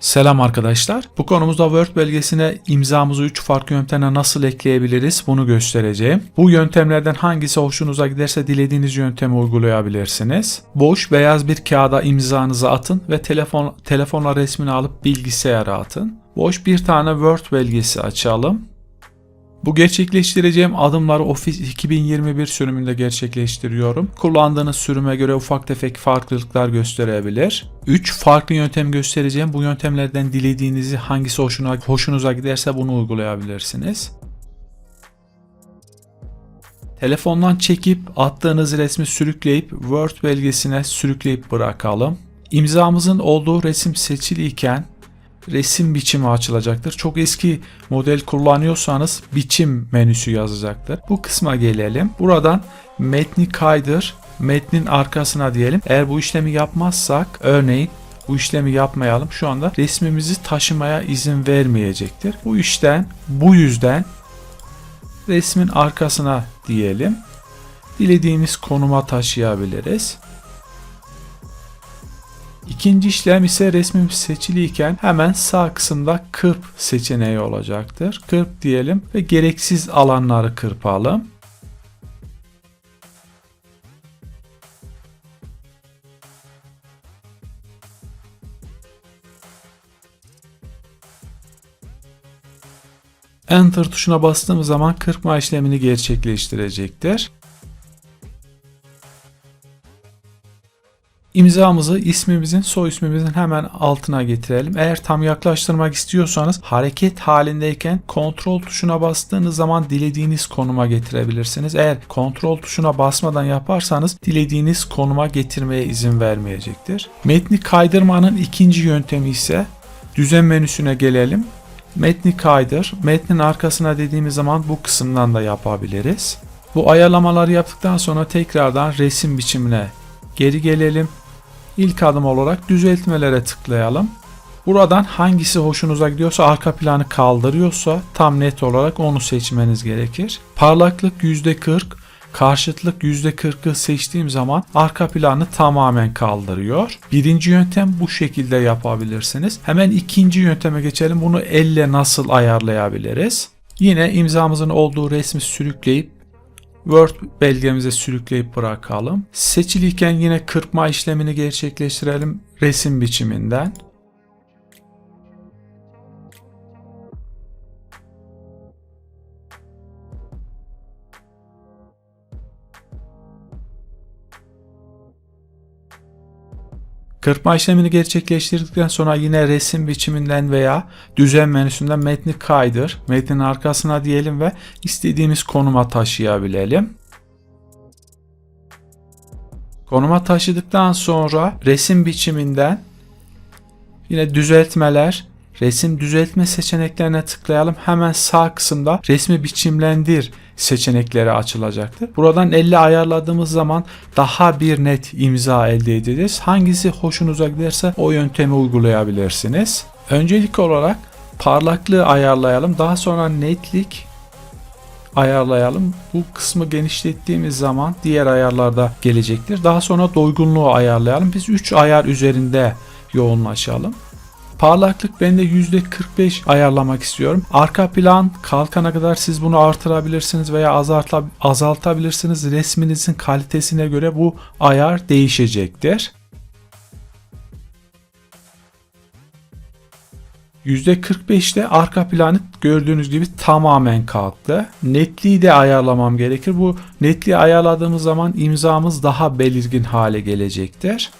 Selam arkadaşlar. Bu konumuzda Word belgesine imzamızı 3 farklı yöntemle nasıl ekleyebiliriz bunu göstereceğim. Bu yöntemlerden hangisi hoşunuza giderse dilediğiniz yöntemi uygulayabilirsiniz. Boş beyaz bir kağıda imzanızı atın ve telefon telefonla resmini alıp bilgisayara atın. Boş bir tane Word belgesi açalım. Bu gerçekleştireceğim adımları Office 2021 sürümünde gerçekleştiriyorum. Kullandığınız sürüme göre ufak tefek farklılıklar gösterebilir. 3 farklı yöntem göstereceğim. Bu yöntemlerden dilediğinizi hangisi hoşuna, hoşunuza giderse bunu uygulayabilirsiniz. Telefondan çekip attığınız resmi sürükleyip Word belgesine sürükleyip bırakalım. İmzamızın olduğu resim seçiliyken resim biçimi açılacaktır. Çok eski model kullanıyorsanız biçim menüsü yazacaktır. Bu kısma gelelim. Buradan metni kaydır. Metnin arkasına diyelim. Eğer bu işlemi yapmazsak örneğin bu işlemi yapmayalım. Şu anda resmimizi taşımaya izin vermeyecektir. Bu işten bu yüzden resmin arkasına diyelim. Dilediğimiz konuma taşıyabiliriz. İkinci işlem ise resmim seçiliyken hemen sağ kısımda kırp seçeneği olacaktır. Kırp diyelim ve gereksiz alanları kırpalım. Enter tuşuna bastığımız zaman kırpma işlemini gerçekleştirecektir. İmzamızı ismimizin soy ismimizin hemen altına getirelim. Eğer tam yaklaştırmak istiyorsanız hareket halindeyken kontrol tuşuna bastığınız zaman dilediğiniz konuma getirebilirsiniz. Eğer kontrol tuşuna basmadan yaparsanız dilediğiniz konuma getirmeye izin vermeyecektir. Metni kaydırmanın ikinci yöntemi ise düzen menüsüne gelelim. Metni kaydır. Metnin arkasına dediğimiz zaman bu kısımdan da yapabiliriz. Bu ayarlamaları yaptıktan sonra tekrardan resim biçimine geri gelelim. İlk adım olarak düzeltmelere tıklayalım. Buradan hangisi hoşunuza gidiyorsa arka planı kaldırıyorsa tam net olarak onu seçmeniz gerekir. Parlaklık %40, karşıtlık %40'ı seçtiğim zaman arka planı tamamen kaldırıyor. Birinci yöntem bu şekilde yapabilirsiniz. Hemen ikinci yönteme geçelim. Bunu elle nasıl ayarlayabiliriz? Yine imzamızın olduğu resmi sürükleyip Word belgemize sürükleyip bırakalım. Seçiliyken yine kırpma işlemini gerçekleştirelim resim biçiminden. Kırpma işlemini gerçekleştirdikten sonra yine resim biçiminden veya düzen menüsünden metni kaydır. Metnin arkasına diyelim ve istediğimiz konuma taşıyabilelim. Konuma taşıdıktan sonra resim biçiminden yine düzeltmeler, resim düzeltme seçeneklerine tıklayalım. Hemen sağ kısımda resmi biçimlendir seçenekleri açılacaktır. Buradan 50 ayarladığımız zaman daha bir net imza elde edeceğiz. Hangisi hoşunuza giderse o yöntemi uygulayabilirsiniz. Öncelik olarak parlaklığı ayarlayalım. Daha sonra netlik ayarlayalım. Bu kısmı genişlettiğimiz zaman diğer ayarlarda gelecektir. Daha sonra doygunluğu ayarlayalım. Biz 3 ayar üzerinde yoğunlaşalım. Parlaklık ben de %45 ayarlamak istiyorum. Arka plan kalkana kadar siz bunu artırabilirsiniz veya azalta, azaltabilirsiniz. Resminizin kalitesine göre bu ayar değişecektir. %45'te arka planı gördüğünüz gibi tamamen kalktı. Netliği de ayarlamam gerekir. Bu netliği ayarladığımız zaman imzamız daha belirgin hale gelecektir.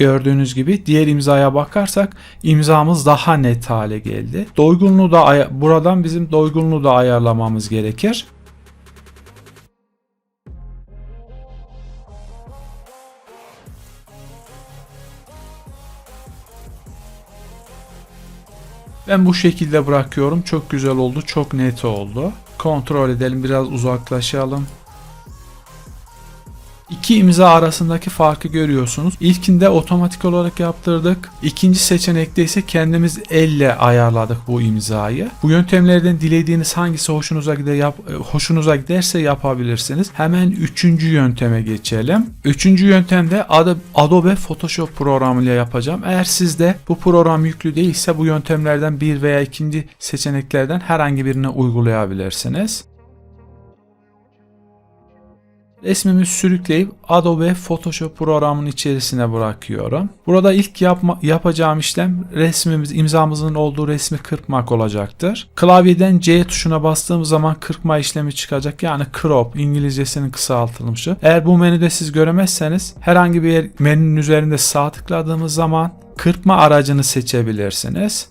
Gördüğünüz gibi diğer imzaya bakarsak imzamız daha net hale geldi. Doygunluğu da buradan bizim doygunluğu da ayarlamamız gerekir. Ben bu şekilde bırakıyorum. Çok güzel oldu. Çok net oldu. Kontrol edelim. Biraz uzaklaşalım. İki imza arasındaki farkı görüyorsunuz. İlkinde otomatik olarak yaptırdık. İkinci seçenekte ise kendimiz elle ayarladık bu imzayı. Bu yöntemlerden dilediğiniz hangisi hoşunuza gider yap, hoşunuza giderse yapabilirsiniz. Hemen üçüncü yönteme geçelim. Üçüncü yöntemde Adobe Photoshop programıyla yapacağım. Eğer sizde bu program yüklü değilse bu yöntemlerden bir veya ikinci seçeneklerden herhangi birini uygulayabilirsiniz. Resmimi sürükleyip Adobe Photoshop programının içerisine bırakıyorum. Burada ilk yapma, yapacağım işlem resmimiz, imzamızın olduğu resmi kırpmak olacaktır. Klavyeden C tuşuna bastığım zaman kırpma işlemi çıkacak. Yani crop İngilizcesinin kısaltılmışı. Eğer bu menüde siz göremezseniz herhangi bir yer, menünün üzerinde sağ tıkladığımız zaman kırpma aracını seçebilirsiniz.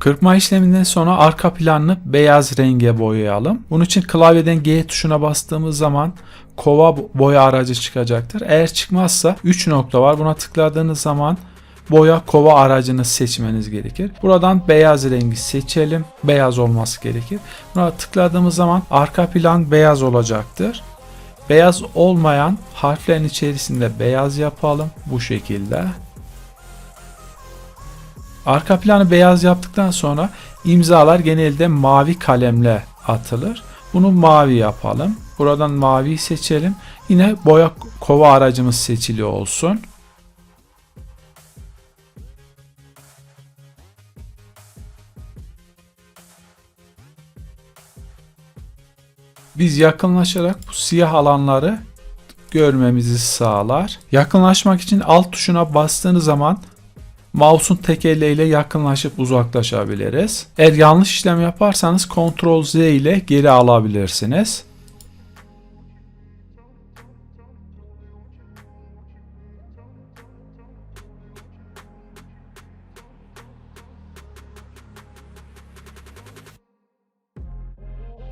Kırpma işleminden sonra arka planını beyaz renge boyayalım. Bunun için klavyeden G tuşuna bastığımız zaman kova boya aracı çıkacaktır. Eğer çıkmazsa 3 nokta var. Buna tıkladığınız zaman boya kova aracını seçmeniz gerekir. Buradan beyaz rengi seçelim. Beyaz olması gerekir. Buna tıkladığımız zaman arka plan beyaz olacaktır. Beyaz olmayan harflerin içerisinde beyaz yapalım bu şekilde. Arka planı beyaz yaptıktan sonra imzalar genelde mavi kalemle atılır. Bunu mavi yapalım. Buradan mavi seçelim. Yine boya kova aracımız seçili olsun. Biz yakınlaşarak bu siyah alanları görmemizi sağlar. Yakınlaşmak için alt tuşuna bastığınız zaman Mouse'un tek yakınlaşıp uzaklaşabiliriz. Eğer yanlış işlem yaparsanız Ctrl Z ile geri alabilirsiniz.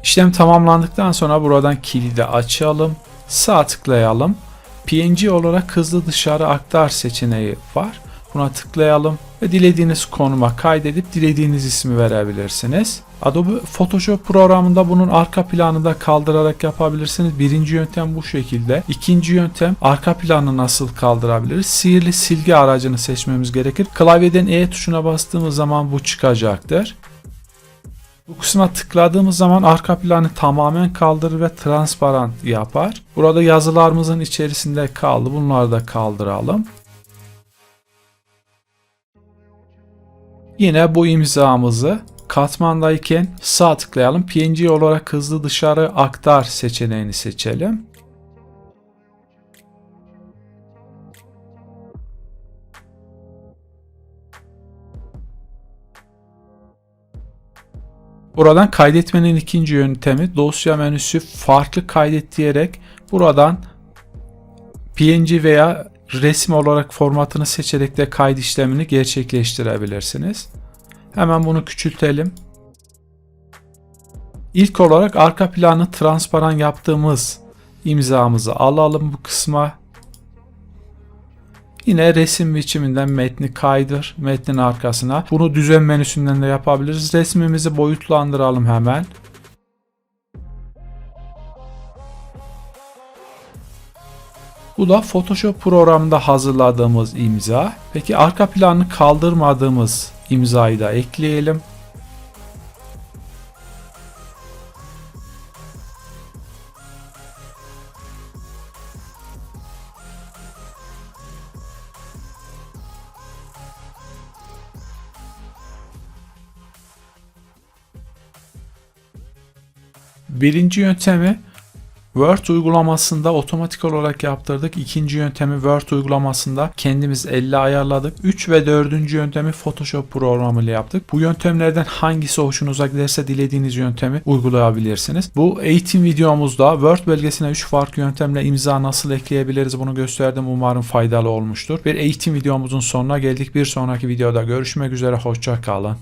İşlem tamamlandıktan sonra buradan kilidi açalım. Sağ tıklayalım. PNG olarak hızlı dışarı aktar seçeneği var. Buna tıklayalım ve dilediğiniz konuma kaydedip dilediğiniz ismi verebilirsiniz. Adobe Photoshop programında bunun arka planını da kaldırarak yapabilirsiniz. Birinci yöntem bu şekilde. İkinci yöntem arka planı nasıl kaldırabiliriz? Sihirli silgi aracını seçmemiz gerekir. Klavyeden E tuşuna bastığımız zaman bu çıkacaktır. Bu kısma tıkladığımız zaman arka planı tamamen kaldırır ve transparan yapar. Burada yazılarımızın içerisinde kaldı. Bunları da kaldıralım. Yine bu imzamızı katmandayken sağ tıklayalım. PNG olarak hızlı dışarı aktar seçeneğini seçelim. Buradan kaydetmenin ikinci yöntemi dosya menüsü farklı kaydet diyerek buradan PNG veya resim olarak formatını seçerek de kayıt işlemini gerçekleştirebilirsiniz. Hemen bunu küçültelim. İlk olarak arka planı transparan yaptığımız imzamızı alalım bu kısma. Yine resim biçiminden metni kaydır metnin arkasına. Bunu düzen menüsünden de yapabiliriz. Resmimizi boyutlandıralım hemen. Bu da Photoshop programında hazırladığımız imza. Peki arka planı kaldırmadığımız imzayı da ekleyelim. Birinci yöntemi Word uygulamasında otomatik olarak yaptırdık. İkinci yöntemi Word uygulamasında kendimiz elle ayarladık. 3 ve 4. yöntemi Photoshop programı ile yaptık. Bu yöntemlerden hangisi hoşunuza giderse dilediğiniz yöntemi uygulayabilirsiniz. Bu eğitim videomuzda Word belgesine 3 farklı yöntemle imza nasıl ekleyebiliriz bunu gösterdim. Umarım faydalı olmuştur. Bir eğitim videomuzun sonuna geldik. Bir sonraki videoda görüşmek üzere. Hoşça kalın.